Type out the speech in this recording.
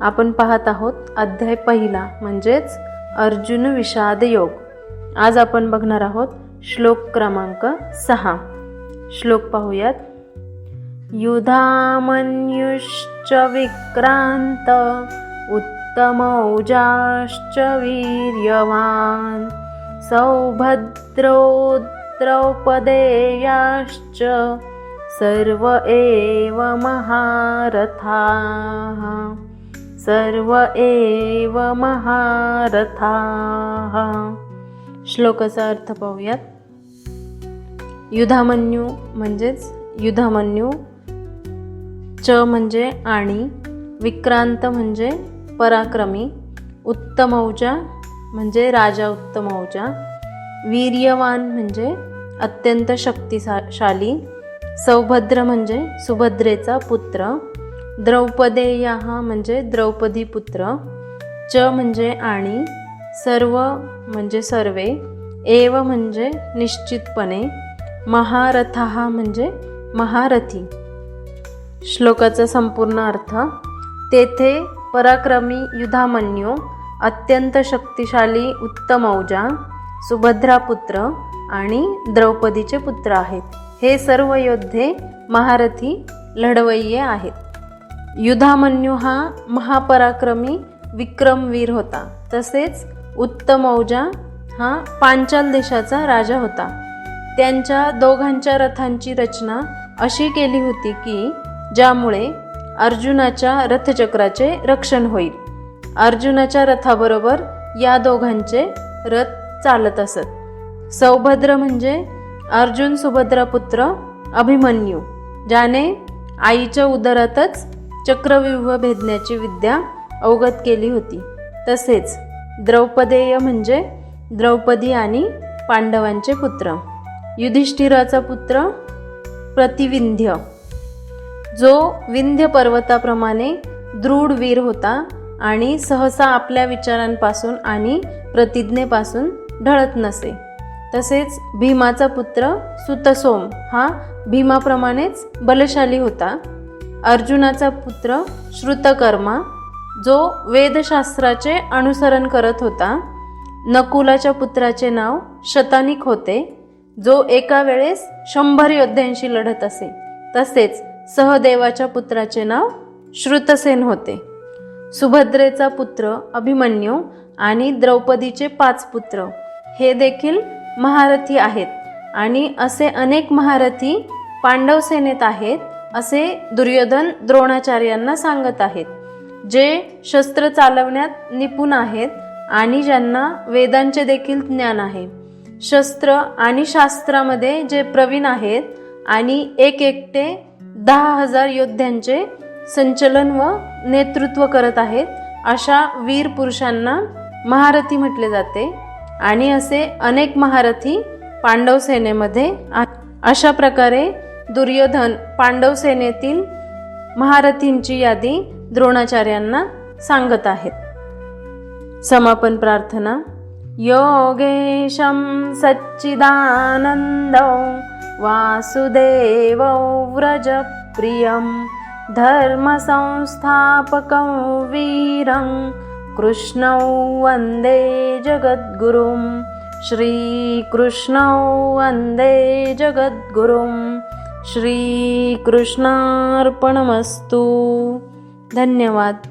आपण पाहत आहोत अध्याय पहिला म्हणजेच अर्जुन विषाद योग. आज आपण बघणार आहोत श्लोक क्रमांक सहा. श्लोक पाहूयात. युधामन्युश्च विक्रांत उत्तमौजाश्च वीर्यवान सौभद्रो द्रौपदेयाश्च सर्व एव महारथाः। सर्व एव महारथा। श्लोकाचा अर्थ पाहूयात. युधामन्यू म्हणजेच युधामन्यू च म्हणजे आणि विक्रांत म्हणजे पराक्रमी उत्तमौजा म्हणजे राजा उत्तमौजा वीर्यवान म्हणजे अत्यंत शक्तिशाली सौभद्र म्हणजे सुभद्रेचा पुत्र द्रौपदेय म्हणजे द्रौपदी पुत्र च म्हणजे आणि सर्व म्हणजे सर्वे एव म्हणजे निश्चितपणे महारथा म्हणजे महारथी. श्लोकाचा संपूर्ण अर्थ तेथे पराक्रमी युधामन्यू अत्यंत शक्तिशाली उत्तमौजा सुभद्रा पुत्र आणि द्रौपदीचे पुत्र आहेत. हे सर्व योद्धे महारथी लढवय्ये आहेत. युधामन्यू हा महापराक्रमी विक्रमवीर होता. तसेच उत्तमौजा हा पांचाल देशाचा राजा होता. त्यांच्या दोघांच्या रथांची रचना अशी केली होती की ज्यामुळे अर्जुनाच्या रथचक्राचे रक्षण होईल. अर्जुनाच्या रथाबरोबर या दोघांचे रथ चालत असत. सौभद्र म्हणजे अर्जुन सुभद्रा पुत्र अभिमन्यू ज्याने आईच्या उदरातच चक्रव्यूह भेदण्याची विद्या अवगत केली होती. तसेच द्रौपदेय म्हणजे द्रौपदी आणि पांडवांचे पुत्र. युधिष्ठिराचा पुत्र प्रतिविंध्य. जो विंध्य पर्वताप्रमाणे दृढ वीर होता आणि सहसा आपल्या विचारांपासून आणि प्रतिज्ञेपासून ढळत नसे. तसेच भीमाचा पुत्र सुतसोम हा भीमाप्रमाणेच बलशाली होता. अर्जुनाचा पुत्र श्रुतकर्मा जो वेदशास्त्राचे अनुसरण करत होता नकुलाच्या पुत्राचे नाव शतानिक होते जो एका वेळेस शंभर योद्ध्यांशी लढत असे. तसेच सहदेवाच्या पुत्राचे नाव श्रुतसेन होते. सुभद्रेचा पुत्र अभिमन्यू आणि द्रौपदीचे पाच पुत्र हे देखील महारथी आहेत. आणि असे अनेक महारथी पांडव सेनेत आहेत असे दुर्योधन द्रोणाचार्यांना सांगत आहेत जे शस्त्र चालवण्यात निपुण आहेत आणि ज्यांना वेदांचे देखील ज्ञान आहे. शस्त्र आणि शास्त्रामध्ये जे प्रवीण आहेत आणि एक एकटे दहा हजार योद्ध्यांचे संचलन व नेतृत्व करत आहेत अशा वीर पुरुषांना महारथी म्हटले जाते आणि असे अनेक महारथी पांडव सेनेमध्ये अशा प्रकारे दुर्योधन पांडव सेनेतील महारथींची यादी द्रोणाचार्यांना सांगत आहेत. समापन प्रार्थना. योगेशं सच्चिदानन्दौ वासुदेवौ व्रजप्रियं धर्मसंस्थापकं वीरं कृष्णौ वन्दे जगद्गुरुं श्रीकृष्णौ वन्दे जगद्गुरुं श्रीकृष्णार्पणमस्तु. धन्यवाद.